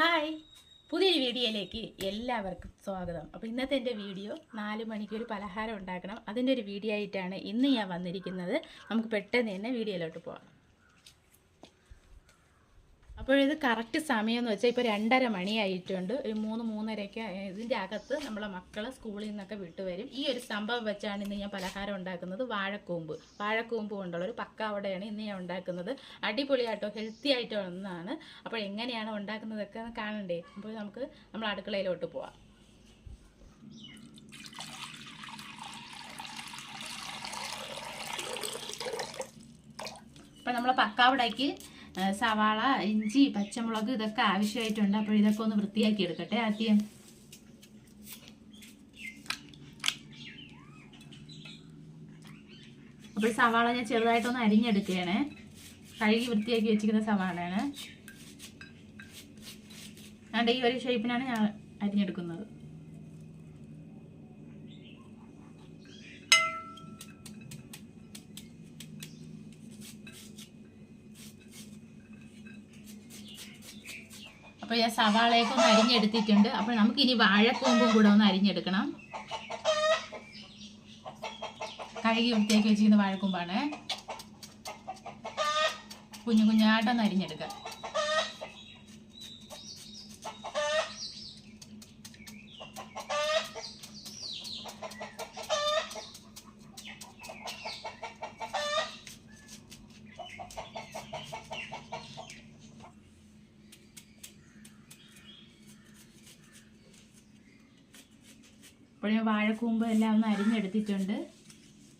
Hi. പുതിയൊരു വീഡിയോയിലേക്ക് എല്ലാവർക്കും സ്വാഗതം. അപ്പോൾ ഇന്നത്തെ എന്റെ വീഡിയോ നാല് മണിക്ക് ഒരു പലഹാരം ഉണ്ടാക്കണം. അതിന്റെ ഒരു വീഡിയോ ആയിട്ടാണ് ഇന്ന് ഞാൻ വന്നിരിക്കുന്നത്. നമുക്ക് പെട്ടെന്ന് തന്നെ വീഡിയോയിലോട്ട് പോകാം അപ്പോഴിത് കറക്റ്റ് സമയം എന്ന് വെച്ചാൽ ഇപ്പോൾ രണ്ടര മണിയായിട്ടുണ്ട്. ഒരു മൂന്ന് മൂന്നരയ്ക്ക് ഇതിന്റെ അകത്ത് നമ്മളെ മക്കൾ സ്കൂളിൽ നിന്നൊക്കെ വിട്ടു വരും. ഈ ഒരു സംഭവം വെച്ചാണ് ഇന്ന് ഞാൻ പലഹാരം ഉണ്ടാക്കുന്നത്. വാഴക്കൂമ്പ്. വാഴക്കൂമ്പ് കൊണ്ടുള്ള ഒരു പക്കാവടയാണ് ഇന്ന് ഞാൻ ഉണ്ടാക്കുന്നത്. അടിപൊളിയായിട്ടോ ഹെൽത്തി ആയിട്ടോ ഒന്നാണ് അപ്പോൾ എങ്ങനെയാണ് ഉണ്ടാക്കുന്നതൊക്കെ കാണണ്ടേ? അപ്പോൾ നമുക്ക് നമ്മൾ അടുക്കളയിലോട്ട് പോവാം. അപ്പം നമ്മളെ പക്കാവടയ്ക്ക് സവാള ഇഞ്ചി പച്ചമുളക് ഇതൊക്കെ ആവശ്യമായിട്ടുണ്ട്. അപ്പോൾ ഇതൊക്കെ ഒന്ന് വൃത്തിയാക്കി എടുക്കട്ടെ ആദ്യം. അപ്പോൾ സവാള ഞാൻ ചെറുതായിട്ടൊന്ന് അരിഞ്ഞെടുക്കുകയാണ്. കഴുകി വൃത്തിയാക്കി വെച്ചിരിക്കുന്ന സവാളയാണ്. അതുകൊണ്ട് ഈ ഒരു ഷേപ്പിനാണ് ഞാൻ അരിഞ്ഞെടുക്കുന്നത്. അപ്പോൾ ഞാൻ സവാളയൊക്കെ ഒന്ന് അരിഞ്ഞെടുത്തിട്ടുണ്ട്. അപ്പോൾ നമുക്ക് ഇനി വാഴക്കൂമ്പും കൂടെ ഒന്ന് അരിഞ്ഞെടുക്കണം. കഴുകി വൃത്തിയാക്കി വെച്ചിരിക്കുന്ന വാഴക്കൂമ്പാണ്. കുഞ്ഞു കുഞ്ഞായിട്ടൊന്ന് അരിഞ്ഞെടുക്കാം അപ്പോൾ ഞാൻ വാഴക്കൂമ്പ് എല്ലാം ഒന്ന് അരിഞ്ഞെടുത്തിട്ടുണ്ട്.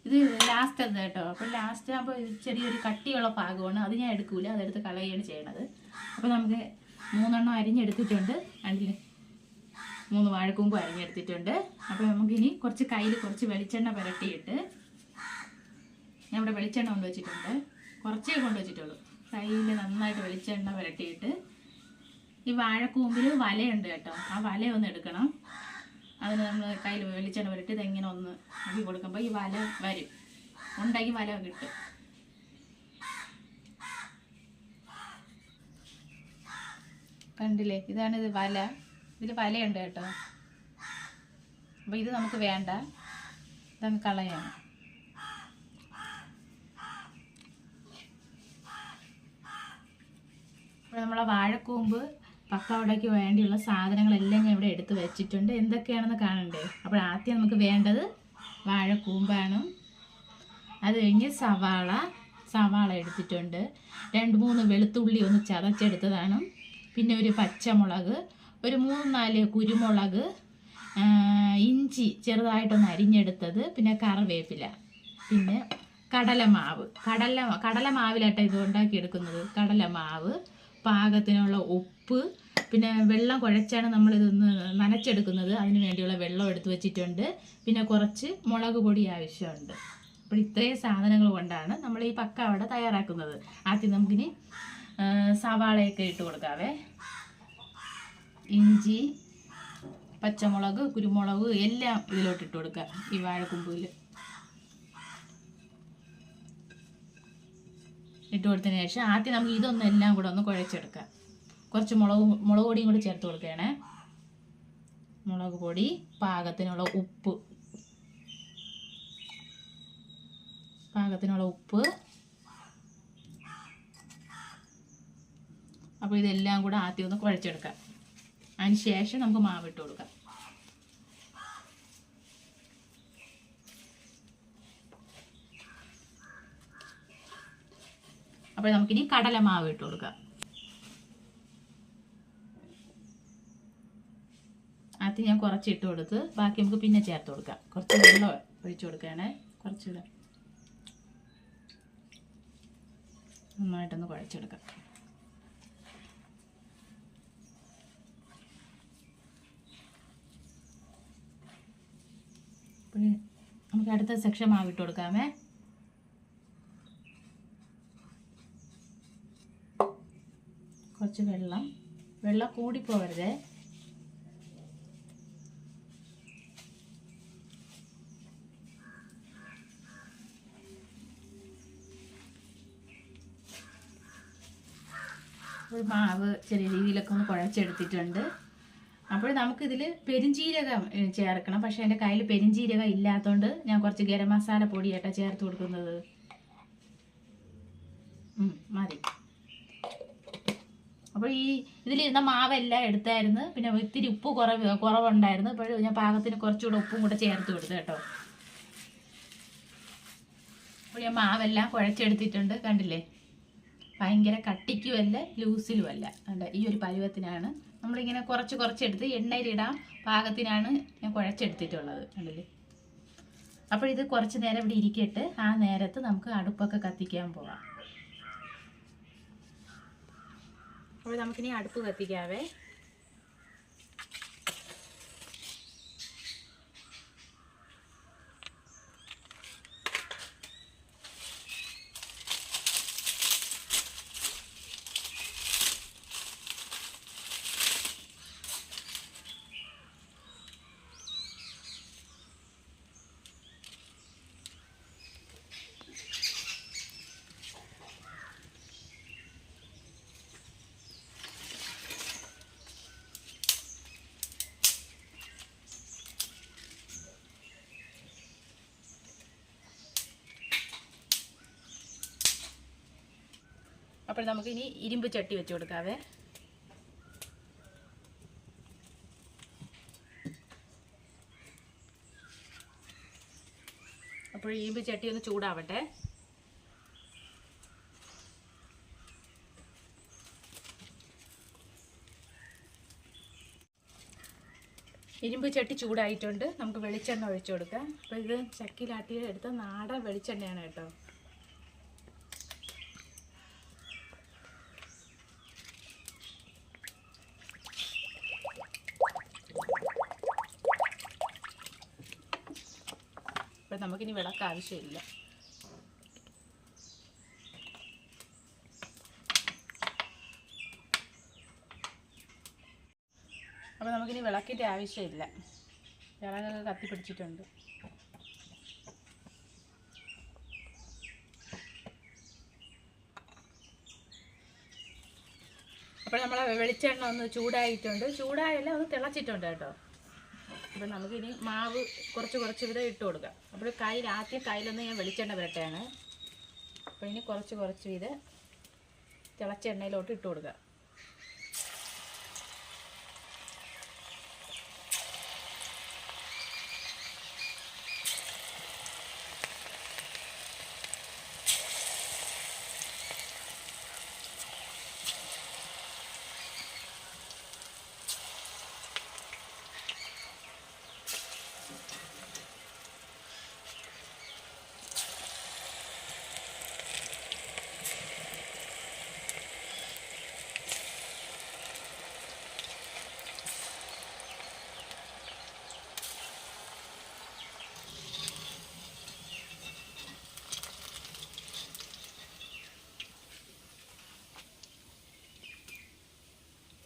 ഇത് ലാസ്റ്റ് അത് കേട്ടോ. അപ്പോൾ ലാസ്റ്റ് ആകുമ്പോൾ ചെറിയൊരു കട്ടിയുള്ള പാകമാണ്. അത് ഞാൻ എടുക്കൂല. അതെടുത്ത് കളയുകയാണ് ചെയ്യണത്. അപ്പോൾ നമുക്ക് മൂന്നെണ്ണം അരിഞ്ഞെടുത്തിട്ടുണ്ട്. അതിൽ മൂന്ന് വാഴക്കൂമ്പ് അരിഞ്ഞെടുത്തിട്ടുണ്ട്. അപ്പോൾ നമുക്കിനി കുറച്ച് കയ്യിൽ കുറച്ച് വെളിച്ചെണ്ണ പുരട്ടിയിട്ട് ഞാൻ ഇവിടെ വെളിച്ചെണ്ണ കൊണ്ടുവച്ചിട്ടുണ്ട് കുറച്ചേ കൊണ്ടുവച്ചിട്ടുള്ളൂ കയ്യിൽ നന്നായിട്ട് വെളിച്ചെണ്ണ പുരട്ടിയിട്ട് ഈ വാഴക്കൂമ്പിൽ വലയുണ്ട് കേട്ടോ. ആ വല ഒന്ന് എടുക്കണം. അതിന് നമ്മൾ കയ്യിൽ വെളിച്ചെണ്ണ വരട്ടി ഇതെങ്ങനെ ഒന്ന് ആക്കി കൊടുക്കുമ്പോൾ ഈ വല വരും. ഉണ്ടെങ്കിൽ വല കിട്ടും. കണ്ടില്ലേ? ഇതാണ് ഇത് വല. ഇതിൽ വലയുണ്ട് കേട്ടോ. അപ്പോൾ ഇത് നമുക്ക് വേണ്ട. ഇതങ്ങ് കളയാണ്. ഇപ്പോൾ നമ്മളെ വാഴക്കൂമ്പ് പക്കവടയ്ക്ക് വേണ്ടിയുള്ള സാധനങ്ങളെല്ലാം ഞാൻ ഇവിടെ എടുത്ത് വെച്ചിട്ടുണ്ട്. എന്തൊക്കെയാണെന്ന് കാണണ്ടേ? അപ്പോൾ ആദ്യം നമുക്ക് വേണ്ടത് വാഴക്കൂമ്പാണ്. അത് കഴിഞ്ഞ് സവാള സവാള എടുത്തിട്ടുണ്ട്. രണ്ട് മൂന്ന് വെളുത്തുള്ളി ഒന്ന് ചതച്ചെടുത്തതാണ്. പിന്നെ ഒരു പച്ചമുളക് ഒരു മൂന്ന് നാല് കുരുമുളക് ഇഞ്ചി ചെറുതായിട്ടൊന്ന് അരിഞ്ഞെടുത്തത്. പിന്നെ കറിവേപ്പില. പിന്നെ കടലമാവ്. കടല കടലമാവിലാട്ടോ ഇത് ഉണ്ടാക്കിയെടുക്കുന്നത്. കടലമാവ് പാകത്തിനുള്ള ഉപ്പ് പിന്നെ വെള്ളം കുഴച്ചാണ് നമ്മളിതൊന്ന് നനച്ചെടുക്കുന്നത്. അതിന് വേണ്ടിയുള്ള വെള്ളം എടുത്ത് വെച്ചിട്ടുണ്ട്. പിന്നെ കുറച്ച് മുളക് പൊടി ആവശ്യമുണ്ട്. അപ്പോൾ ഇത്രയും സാധനങ്ങൾ കൊണ്ടാണ് നമ്മൾ ഈ പക്ക അവിടെ തയ്യാറാക്കുന്നത്. ആദ്യം നമുക്കിനി സവാളയൊക്കെ ഇട്ട് കൊടുക്കാവേ. ഇഞ്ചി പച്ചമുളക് കുരുമുളക് എല്ലാം ഇതിലോട്ട് ഇട്ട് കൊടുക്കുക ഈ വാഴക്കുമ്പിൽ ഇട്ട് കൊടുത്തതിന് ശേഷം ആദ്യം നമുക്ക് ഇതൊന്നെല്ലാം കൂടെ ഒന്ന് കുഴച്ചെടുക്കാം. കുറച്ച് മുളക് മുളക് പൊടിയും കൂടി ചേർത്ത് കൊടുക്കുകയാണേ. മുളക് പൊടി പാകത്തിനുള്ള ഉപ്പ്. പാകത്തിനുള്ള ഉപ്പ്. അപ്പോൾ ഇതെല്ലാം കൂടെ ആദ്യം ഒന്ന് കുഴച്ചെടുക്കാം. അതിന് ശേഷം നമുക്ക് മാവിട്ട് കൊടുക്കാം. അപ്പോൾ നമുക്കിനി കടലമാവ് ഇട്ട് കൊടുക്കാം. ആദ്യം ഞാൻ കുറച്ച് ഇട്ട് കൊടുത്ത് ബാക്കി നമുക്ക് പിന്നെ ചേർത്ത് കൊടുക്കാം. കുറച്ച് വെള്ളം ഒഴിച്ചു കൊടുക്കുകയാണേ. കുറച്ച് ഇടാം നന്നായിട്ടൊന്ന് കുഴച്ചെടുക്കാം. നമുക്ക് അടുത്ത സെക്ഷൻ മാവിട്ട് കൊടുക്കാമേ. കുറച്ച് വെള്ളം. വെള്ളം കൂടിപ്പോവരുതേ ഒരു മാവ് ചെറിയ രീതിയിലൊക്കെ ഒന്ന് കുഴച്ചെടുത്തിട്ടുണ്ട്. അപ്പോൾ നമുക്കിതിൽ പെരിഞ്ചീരകം ചേർക്കണം. പക്ഷേ എന്റെ കയ്യിൽ പെരിഞ്ചീരകം ഇല്ലാത്തതുകൊണ്ട് ഞാൻ കുറച്ച് ഗരം മസാല പൊടിയായിട്ടാണ് ചേർത്ത് കൊടുക്കുന്നത്. മതി. അപ്പോൾ ഈ ഇതിലിരുന്ന മാവെല്ലാം എടുത്തായിരുന്നു. പിന്നെ ഇത്തിരി ഉപ്പ് കുറവ് കുറവുണ്ടായിരുന്നു. അപ്പോൾ ഞാൻ പാകത്തിന് കുറച്ചുകൂടെ ഉപ്പും കൂടെ ചേർത്ത് കൊടുത്തു കേട്ടോ. അപ്പോൾ ഞാൻ മാവെല്ലാം കുഴച്ചെടുത്തിട്ടുണ്ട്. കണ്ടില്ലേ? ഭയങ്കര കട്ടിക്കുമല്ല ലൂസിലുമല്ല. അല്ല ഈ ഒരു പരുവത്തിനാണ് നമ്മളിങ്ങനെ കുറച്ച് കുറച്ചെടുത്ത് എണ്ണയിലിടാൻ പാകത്തിനാണ് ഞാൻ കുഴച്ചെടുത്തിട്ടുള്ളത്. കണ്ടില്ലേ? അപ്പോൾ ഇത് കുറച്ച് നേരം ഇവിടെ ഇരിക്കട്ട് ആ നേരത്ത് നമുക്ക് അടുപ്പൊക്കെ കത്തിക്കാൻ പോവാം. അപ്പോൾ നമുക്കിനി അടുപ്പ് കത്തിക്കാവേ. അപ്പോൾ നമുക്കിനി ഇരുമ്പ് ചട്ടി വെച്ച് കൊടുക്കാവേ. അപ്പോൾ ഇരുമ്പ് ചട്ടി ഒന്ന് ചൂടാവട്ടെ. ഇരുമ്പ് ചട്ടി ചൂടായിട്ടുണ്ട്. നമുക്ക് വെളിച്ചെണ്ണ ഒഴിച്ചു കൊടുക്കാം. അപ്പോൾ ഇത് ചക്കിലാട്ടി എടുത്ത നാടൻ വെളിച്ചെണ്ണയാണ് കേട്ടോ. നമുക്കിനി വിളക്ക് ആവശ്യമില്ല. അപ്പോൾ നമുക്കിനി വിളക്കിന്റെ ആവശ്യമില്ല. വിറകൊക്കെ കത്തിപ്പിടിച്ചിട്ടുണ്ട് അപ്പോൾ നമ്മൾ വെളിച്ചെണ്ണ ഒന്ന് ചൂടായിട്ടുണ്ട്. ചൂടായല്ല ഒന്ന് തിളച്ചിട്ടുണ്ട് കേട്ടോ. അപ്പോൾ നമുക്കിനി മാവ് കുറച്ച് കുറച്ച് വിധം ഇട്ട് കൊടുക്കാം. അപ്പോൾ കയ്യിൽ ആദ്യം കയ്യിലൊന്ന് ഞാൻ വെളിച്ചെണ്ണ വരട്ടെയാണ്. അപ്പോൾ ഇനി കുറച്ച് കുറച്ച് വിധം തിളച്ച എണ്ണയിലോട്ട് ഇട്ട് കൊടുക്കുക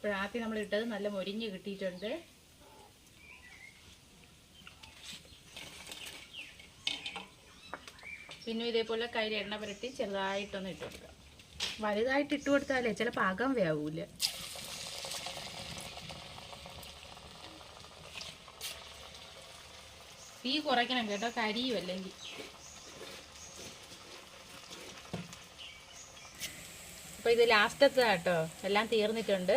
അപ്പോൾ ആദ്യം നമ്മൾ ഇട്ടത് നല്ല മൊരിഞ്ഞ് കിട്ടിയിട്ടുണ്ട്. പിന്നെ ഇതേപോലെ കയ്യിൽ എണ്ണ പുരട്ടി ചെറുതായിട്ടൊന്ന് ഇട്ട് കൊടുക്കുക വലുതായിട്ട് ഇട്ട് കൊടുത്താലേ ചിലപ്പോൾ അകം വേവൂല തീ കുറയ്ക്കണം കേട്ടോ കരിയും അല്ലെങ്കിൽ അപ്പോൾ ഇത് ലാസ്റ്റത്തെ കേട്ടോ എല്ലാം തീർന്നിട്ടുണ്ട്.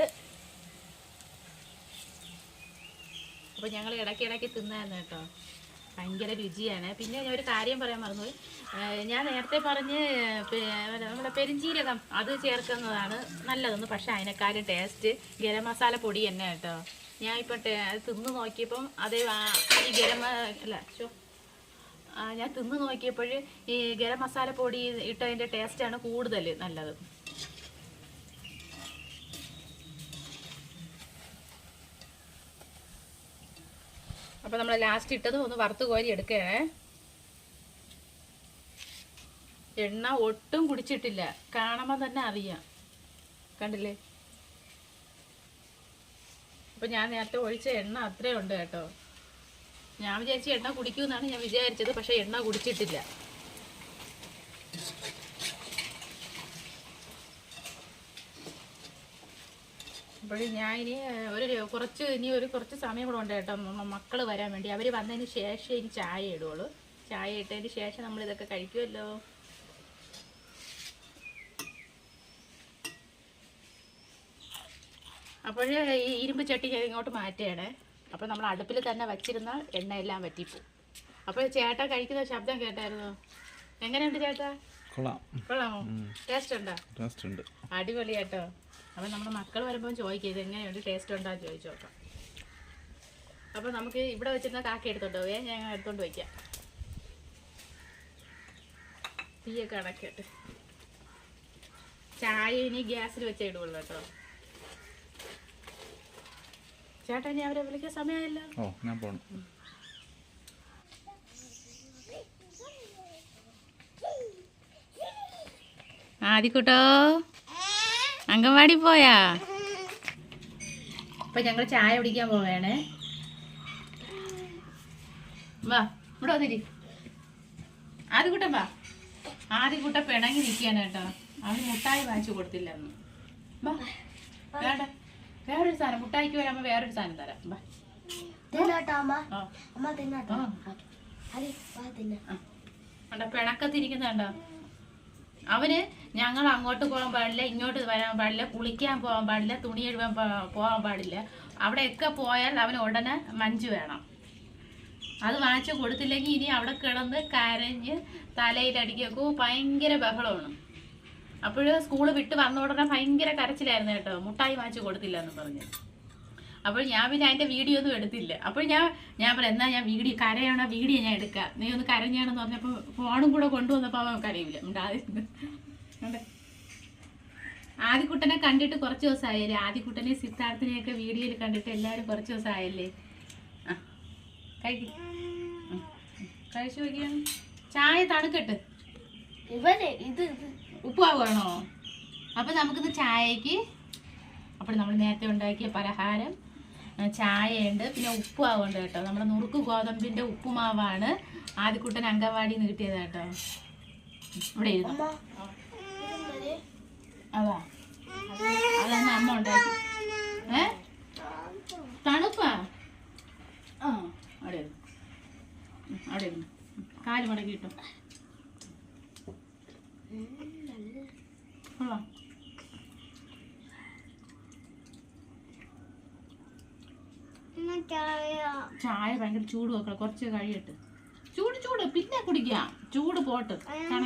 അപ്പോൾ ഞങ്ങൾ ഇടയ്ക്ക് ഇടയ്ക്ക് തിന്നായിരുന്നു കേട്ടോ. ഭയങ്കര രുചിയാണ്. പിന്നെ ഞാൻ ഒരു കാര്യം പറയാൻ മറന്നുപോയി ഞാൻ നേരത്തെ പറഞ്ഞ് നമ്മുടെ പെരിഞ്ചീരകം അത് ചേർക്കുന്നതാണ് നല്ലതെന്ന്. പക്ഷേ അതിനെക്കാളും ടേസ്റ്റ് ഗരം മസാല പൊടി തന്നെ കേട്ടോ. ഞാൻ ഇപ്പം തിന്ന് നോക്കിയപ്പം അത് ഈ ഗരം അല്ല ചോ ഞാൻ തിന്ന് നോക്കിയപ്പോൾ ഈ ഗരം മസാല പൊടി ഇട്ടതിന്റെ ടേസ്റ്റാണ് കൂടുതൽ നല്ലത്. അപ്പോൾ നമ്മൾ ലാസ്റ്റ് ഇട്ടത് ഒന്ന് വറുത്ത് കോരി എടുക്കണേ. എണ്ണ ഒട്ടും കുടിച്ചിട്ടില്ല. കാണുമ്പോൾ തന്നെ അറിയാം. കണ്ടില്ലേ? അപ്പം ഞാൻ നേരത്തെ ഒഴിച്ച എണ്ണ അത്രേ ഉണ്ട് കേട്ടോ. ഞാൻ വിചാരിച്ച എണ്ണ കുടിക്കുമെന്നാണ് ഞാൻ വിചാരിച്ചത് പക്ഷേ എണ്ണ കുടിച്ചിട്ടില്ല. അപ്പോൾ ഞാൻ ഇനി ഒരു കുറച്ച് ഇനി ഒരു കുറച്ച് സമയം കൂടെ ഉണ്ട് കേട്ടോ മക്കൾ വരാൻ വേണ്ടി. അവർ വന്നതിന് ശേഷം ഇനി ചായ ഇടുള്ളൂ ചായ ഇട്ടതിന് ശേഷം നമ്മൾ ഇതൊക്കെ കഴിക്കുമല്ലോ അപ്പോൾ ഈ ഇരുമ്പ് ചട്ടി ഞാൻ ഇങ്ങോട്ട് മാറ്റുകയാണേ. അപ്പോൾ നമ്മൾ അടുപ്പിൽ തന്നെ വച്ചിരുന്ന എണ്ണയെല്ലാം വറ്റിപ്പോവും. അപ്പോൾ ചേട്ട കഴിക്കുന്ന ശബ്ദം കേട്ടായിരുന്നു? എങ്ങനെയുണ്ട് ചേട്ടാ? കൊള്ളാം. കൊള്ളാമോ? ടേസ്റ്റ് ഉണ്ടോ? ടേസ്റ്റ് ഉണ്ട്. അടിപൊളി കേട്ടോ. അപ്പം നമ്മുടെ മക്കൾ വരുമ്പോൾ ചോദിക്കുക ഇത് എങ്ങനെയുണ്ട് ടേസ്റ്റ് ഉണ്ടോ ചോദിച്ചു നോക്കാം. അപ്പോൾ നമുക്ക് ഇവിടെ വെച്ചിരുന്ന കാക്ക എടുത്തോണ്ട് പോയേ. ഞാൻ എടുത്തോണ്ട് വയ്ക്കാം തീയൊക്കെ കണക്കിട്ട് ചായ ഇനി ഗ്യാസിൽ വെച്ചേ ഇടുള്ളൂ കേട്ടോ. ചേട്ടാ ഇനി അവരെ വിളിക്കാൻ സമയമായില്ല. ഓ ഞാൻ പോണം. ആദിക്കുട്ടോ. അംഗൻവാടി പോയാ? അപ്പൊ ഞങ്ങൾ ചായ കുടിക്കാൻ പോവേണേ. വാ ഇവിടെ വന്നിരി. ആദ്യകൂട്ടം വാ. ആദ്യക്കുട്ട പിണങ്ങി നിൽക്കുകയാണ് കേട്ടോ. അവന് മുട്ടായി വാങ്ങിച്ചു കൊടുത്തില്ല അന്ന് വാ വേണ്ട. വേറൊരു സാധനം മുട്ടായിക്ക് വരാമ്പോ വേറൊരു സാധനം തരാം. വാ. തിന്നോട്ടോ അമ്മ. ആ. അമ്മ തിന്നോട്ടോ. ആ. വാ തിന്ന. കണ്ടോ പിണക്കത്തിരിക്കുന്നുണ്ടോ അവന് ഞങ്ങൾ അങ്ങോട്ട് പോകാൻ പാടില്ല ഇങ്ങോട്ട് വരാൻ പാടില്ല കുളിക്കാൻ പോകാൻ പാടില്ല തുണി എഴുവാൻ പോകാൻ പാടില്ല. അവിടെയൊക്കെ പോയാൽ അവന് ഉടനെ മഞ്ച് വേണം. അത് വാങ്ങിച്ചു കൊടുത്തില്ലെങ്കിൽ ഇനി അവിടെ കിടന്ന് കരഞ്ഞ് തലയിലടിക്കൊക്കെ ഭയങ്കര ബഹളമാണ്. അപ്പോഴ് സ്കൂൾ വിട്ട് വന്ന ഉടനെ ഭയങ്കര കരച്ചിലായിരുന്നു കേട്ടോ. മുട്ടായി വാങ്ങിച്ചു കൊടുത്തില്ല എന്ന് പറഞ്ഞ്. അപ്പോൾ ഞാൻ പിന്നെ അതിന്റെ വീഡിയോ ഒന്നും എടുത്തില്ല. അപ്പോൾ ഞാൻ ഞാൻ പറയാം എന്നാ ഞാൻ വീഡിയോ കരയാണോ? വീഡിയോ ഞാൻ എടുക്കാം. നീ ഒന്ന് കരഞ്ഞാണെന്ന് പറഞ്ഞപ്പോൾ ഫോണും കൂടെ കൊണ്ടുവന്നപ്പോൾ അവൻ കരയില്ല. ഉണ്ടാതിരുന്നു കണ്ടേ? ആദിക്കുട്ടനെ കണ്ടിട്ട് കുറച്ച് ദിവസമായല്ലേ? ആദിക്കുട്ടനെ സിദ്ധാർത്ഥിനെയൊക്കെ വീഡിയോയിൽ കണ്ടിട്ട് എല്ലാവരും കുറച്ച് ദിവസമായല്ലേ? ആ കഴിക്കും. കഴിച്ചു ചായ തണുക്കട്ട്. ഇവരെ ഇത് ഇത്. ഉപ്പാവാണോ അപ്പം നമുക്കിന്ന് ചായക്ക് അപ്പോൾ നമ്മൾ നേരത്തെ ഉണ്ടാക്കിയ പലഹാരം ചായയുണ്ട്. പിന്നെ ഉപ്പുമാവുണ്ട് കേട്ടോ. നമ്മുടെ നുറുക്ക് ഗോതമ്പിന്റെ ഉപ്പുമാവാണ് ആദ്യക്കൂട്ടൻ അങ്കവാടിയിൽ നിന്ന് കിട്ടിയത് കേട്ടോ. ഇവിടെ ഇരുന്നു? അതാ. അതാണ് അമ്മ ഉണ്ടാക്കി? ഏ? തണുപ്പാ? ആ അവിടെ ഇരുന്നു. അവിടെ ഇരുന്നു. കാൽ മടക്കി കിട്ടും കൊള്ളാം ഇന്ന് ചായ. ഭയങ്കര ചൂട് വെക്കണം കുറച്ച് കഴിയട്ട്. ചൂട് ചൂട് പിന്നെ കുടിക്കാം. ചൂട് പോട്ട്. അപ്പൊ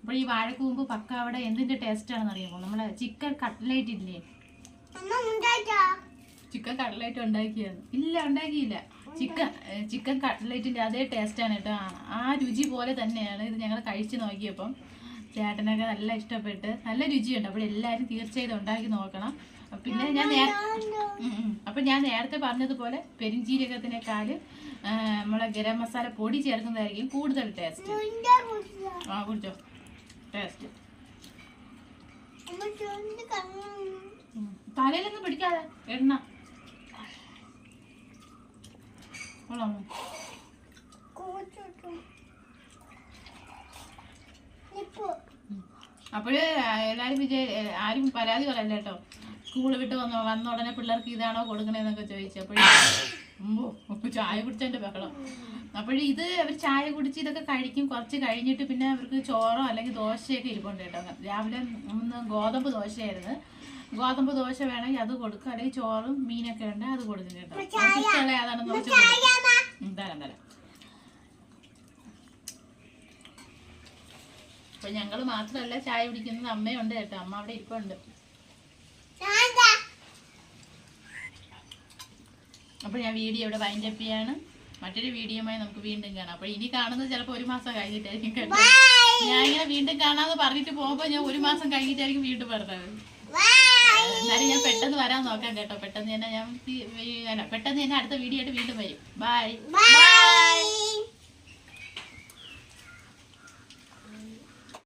അപ്പോൾ ഈ വാഴക്കൂമ്പ് പക്ക അവിടെ എന്തിന്റെ ടേസ്റ്റ് ആണെന്ന് അറിയാമോ? നമ്മളെ ചിക്കൻ കട്ട്ലേറ്റ് ഇല്ലേ? ചിക്കൻ കട്ട്ലേറ്റ് ഉണ്ടാക്കിയത്. ഇല്ല ഉണ്ടാക്കിയില്ല. ചിക്കൻ ചിക്കൻ കട്ട്ലേറ്റിന്റെ അതേ ടേസ്റ്റാണ് കേട്ടോ. ആ- ആ രുചി പോലെ തന്നെയാണ് ഇത് ഞങ്ങൾ കഴിച്ചു നോക്കിയപ്പം. ചേട്ടനൊക്കെ നല്ല ഇഷ്ടപ്പെട്ട് നല്ല രുചിയുണ്ട്. അപ്പോൾ എല്ലാവരും തീർച്ചയായും ഉണ്ടാക്കി നോക്കണം. പിന്നെ ഞാൻ. അപ്പൊ ഞാൻ നേരത്തെ പറഞ്ഞതുപോലെ പെരിഞ്ചീരകത്തിനേക്കാൾ നമ്മളെ ഗരം മസാല പൊടി ചേർക്കുന്നതായിരിക്കും കൂടുതൽ ടേസ്റ്റ് ആ കുടിച്ചോ. ടേസ്റ്റ് തലയിലൊന്നും പിടിക്കാതെ എണ്ണ. കൊള്ളാമോ? അപ്പോഴ് എല്ലാവരും വിജയ ആരും പരാതി പറയല്ല കേട്ടോ. സ്കൂൾ വിട്ട് വന്ന വന്ന ഉടനെ പിള്ളേർക്ക് ഇതാണോ കൊടുക്കണേന്നൊക്കെ ചോദിച്ചു. അപ്പോഴേ ചായ കുടിച്ചതിന്റെ ബഹളം. അപ്പോൾ ഇത് അവർ ചായ കുടിച്ച് ഇതൊക്കെ കഴിക്കും. കുറച്ച് കഴിഞ്ഞിട്ട് പിന്നെ അവർക്ക് ചോറോ അല്ലെങ്കിൽ ദോശയൊക്കെ ഇരിപ്പുണ്ട് കേട്ടോ. രാവിലെ ഒന്ന് ഗോതമ്പ് ദോശയായിരുന്നു. ഗോതമ്പ് ദോശ വേണമെങ്കിൽ അത് കൊടുക്കും. അല്ലെങ്കിൽ ചോറും മീനൊക്കെ ഉണ്ട് അത് കൊടുക്കും കേട്ടോ. അതാണെന്ന് ഏതാണെന്ന് നോക്കി കൊടുക്കും ഉം, തരാം തരാം അപ്പൊ ഞങ്ങൾ മാത്രല്ല ചായ കുടിക്കുന്നത് അമ്മയുണ്ട് കേട്ടോ. അമ്മ അവിടെ ഇരിപ്പുണ്ട്. അപ്പോൾ ഞാൻ വീഡിയോ ഇവിടെ വൈൻഡ് അപ്പ് ചെയ്യാണ്. മറ്റൊരു വീഡിയോയുമായി നമുക്ക് വീണ്ടും കാണാം. അപ്പോൾ ഇനി കാണുന്നത് ചിലപ്പോൾ ഒരു മാസം കഴിഞ്ഞിട്ടായിരിക്കും കേട്ടോ. ഞാൻ ഇങ്ങനെ വീണ്ടും കാണാമെന്ന് പറഞ്ഞിട്ട് പോകുമ്പോൾ ഞാൻ ഒരു മാസം കഴിഞ്ഞിട്ടായിരിക്കും വീണ്ടും പറഞ്ഞത്. എന്നാലും ഞാൻ പെട്ടെന്ന് വരാൻ നോക്കാം കേട്ടോ. പെട്ടെന്ന് തന്നെ ഞാൻ പെട്ടെന്ന് തന്നെ അടുത്ത വീഡിയോ ആയിട്ട് വീണ്ടും വരും. ബൈ